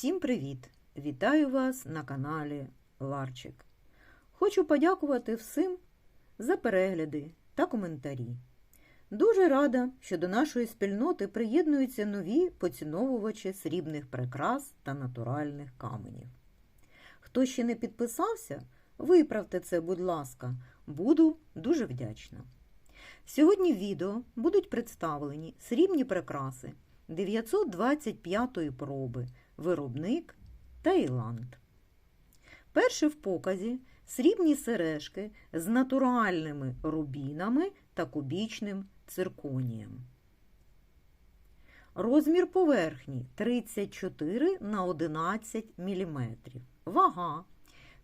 Всім привіт! Вітаю вас на каналі Ларчик. Хочу подякувати всім за перегляди та коментарі. Дуже рада, що до нашої спільноти приєднуються нові поціновувачі срібних прикрас та натуральних каменів. Хто ще не підписався, виправте це, будь ласка, буду дуже вдячна. Сьогодні в відео будуть представлені срібні прикраси 925 проби, виробник Таїланд. Перший в показі срібні сережки з натуральними рубінами та кубічним цирконієм. Розмір поверхні 34 на 11 мм. Вага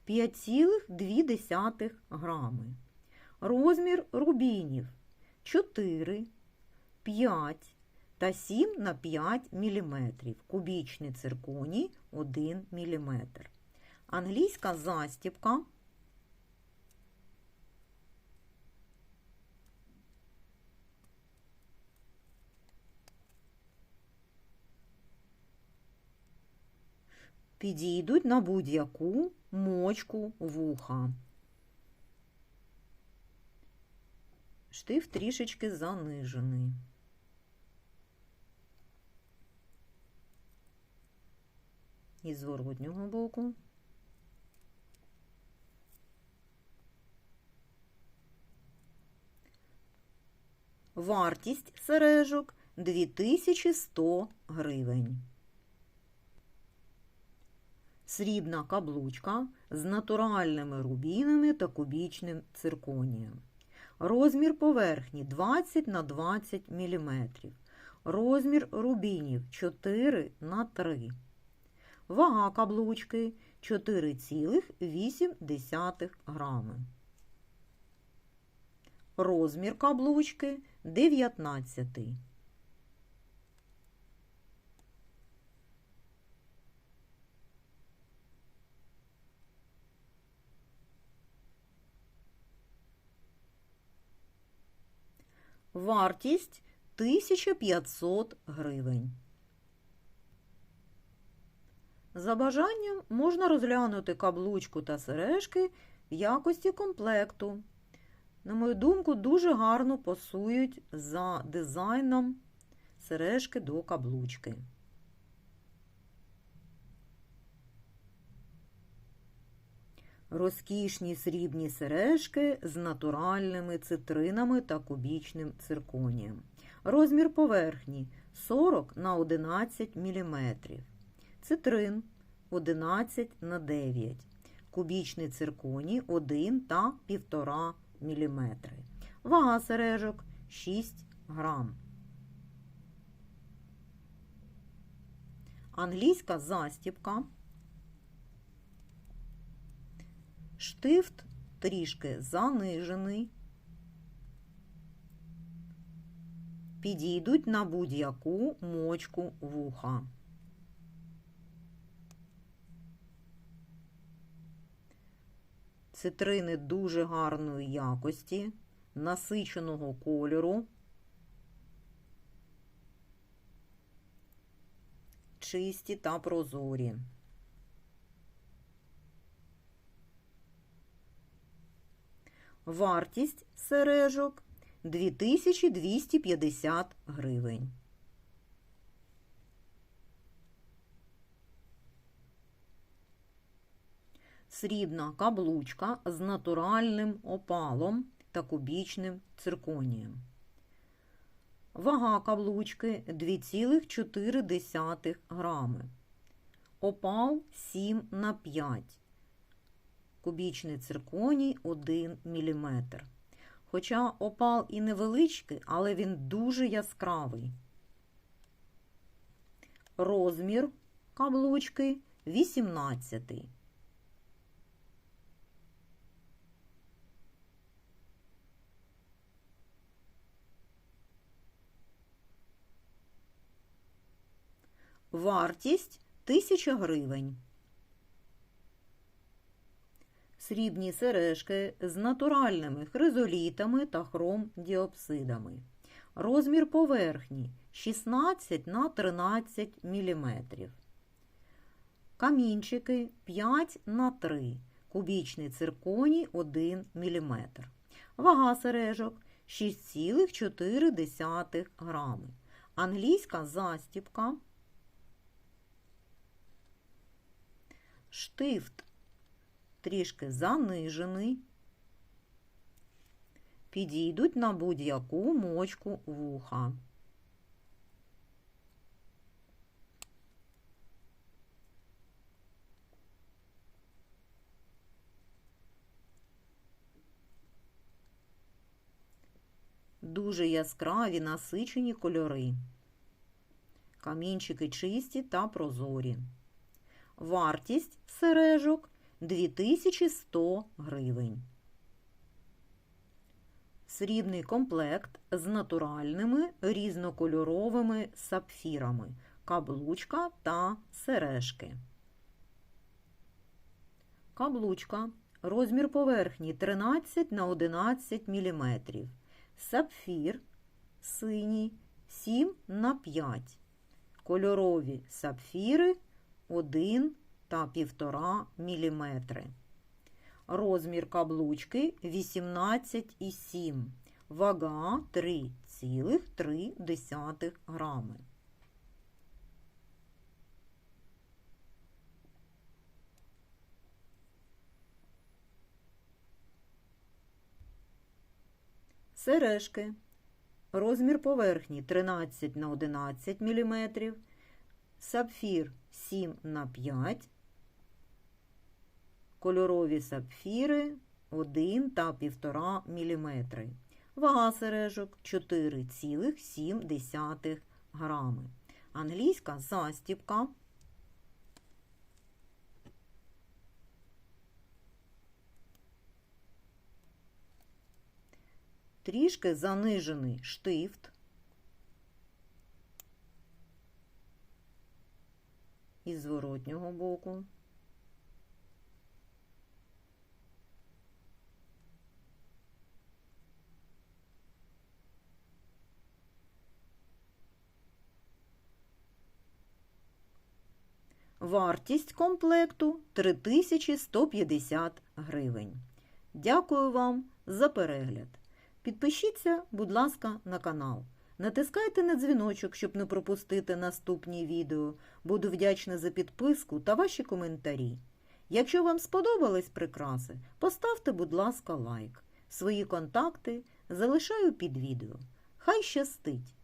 5,2 грами. Розмір рубінів 4, 5 та 7 на 5 мм. Кубічний цирконій 1 мм. Англійська застіпка. Підійдуть на будь-яку мочку вуха. Штиф трішечки занижений. І з зворотнього боку. Вартість сережок 2100 гривень. Срібна каблучка з натуральними рубінами та кубічним цирконієм. Розмір поверхні 20 на 20 мм. Розмір рубінів 4 на 3 Вага каблучки 4,8 грами. Розмір каблучки 19. Вартість 1500 гривень. За бажанням можна розглянути каблучку та сережки в якості комплекту. На мою думку, дуже гарно пасують за дизайном сережки до каблучки. Розкішні срібні сережки з натуральними цитринами та кубічним цирконієм. Розмір поверхні 40 на 11 мм. Цитрин 11 на 9 Кубічний цирконій 1 та 1,5 мм. Вага сережок 6 грам. Англійська застіпка. Штифт трішки занижений. Підійдуть на будь-яку мочку вуха. Цитрини дуже гарної якості, насиченого кольору, чисті та прозорі. Вартість сережок 2250 гривень. Срібна каблучка з натуральним опалом та кубічним цирконієм. Вага каблучки 2,4 грами. Опал 7 на 5 кубічний цирконій 1 мм. Хоча опал і невеличкий, але він дуже яскравий. Розмір каблучки 18. Вартість 1000 гривень. Срібні сережки з натуральними хризолітами та хромдіопсидами. Розмір поверхні 16 на 13 мм. камінчики 5 на 3, кубічний цирконій 1 мм. Вага сережок 6,4 грами. Англійська застіпка. Штифт трішки занижений. Підійдуть на будь-яку мочку вуха. Дуже яскраві насичені кольори. Камінчики чисті та прозорі. Вартість сережок 2100 гривень. Срібний комплект з натуральними різнокольоровими сапфірами, каблучка та сережки. Каблучка. Розмір поверхні 13 на 11 мм. Сапфір синій 7 на 5. Кольорові сапфіри 1 та 1,5 мм. Розмір каблучки 18,7. Вага 3,3 грами. Сережки. Розмір поверхні 13 на 11 мм. Сапфір 7 на 5 Кольорові сапфіри 1 та 1,5 мм. Вага сережок 4,7 грами. Англійська застіпка. Трішки занижений штифт. Із зворотнього боку. Вартість комплекту 3150 гривень. Дякую вам за перегляд. Підпишіться, будь ласка, на канал. Натискайте на дзвіночок, щоб не пропустити наступні відео. Буду вдячна за підписку та ваші коментарі. Якщо вам сподобались прикраси, поставте, будь ласка, лайк. Свої контакти залишаю під відео. Хай щастить!